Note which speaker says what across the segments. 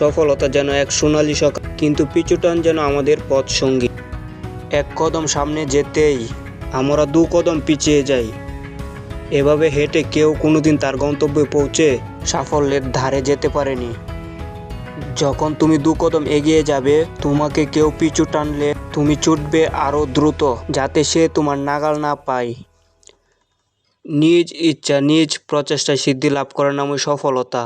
Speaker 1: সফলতা যেন এক সোনালি সকাল, কিন্তু পিছুটান যেন আমাদের পথ সঙ্গী। এক কদম সামনে যেতেই আমরা দু কদম পিছিয়ে যাই। এভাবে হেঁটে কেউ কোনোদিন তার গন্তব্যে পৌঁছে সাফল্যের ধারে যেতে পারেনি। যখন তুমি দু কদম এগিয়ে যাবে, তোমাকে কেউ পিছু টানলে তুমি ছুটবে আরও দ্রুত, যাতে সে তোমার নাগাল না পায়। নিজ ইচ্ছা, নিজ প্রচেষ্টায় সিদ্ধি লাভ করার নামই সফলতা।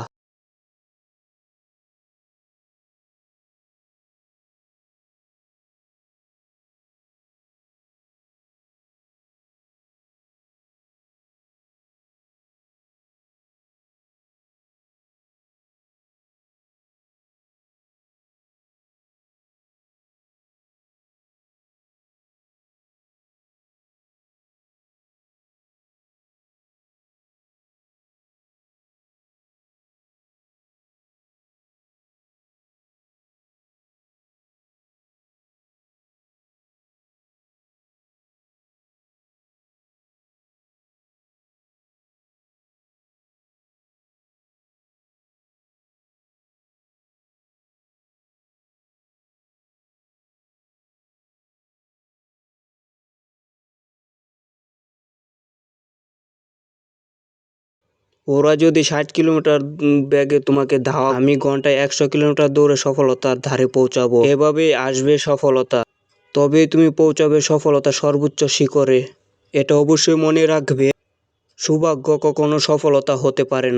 Speaker 1: ওরা যদি ষাট কিলোমিটার ব্যাগে তোমাকে ধাওয়া, আমি ঘন্টায় একশো কিলোমিটার দৌড়ে সফলতার ধারে পৌঁছাবো। এভাবেই আসবে সফলতা। তবে তুমি পৌঁছাবে সফলতা সর্বোচ্চ শিখরে। এটা অবশ্যই মনে রাখবে। সৌভাগ্য কখনো সফলতা হতে পারে না।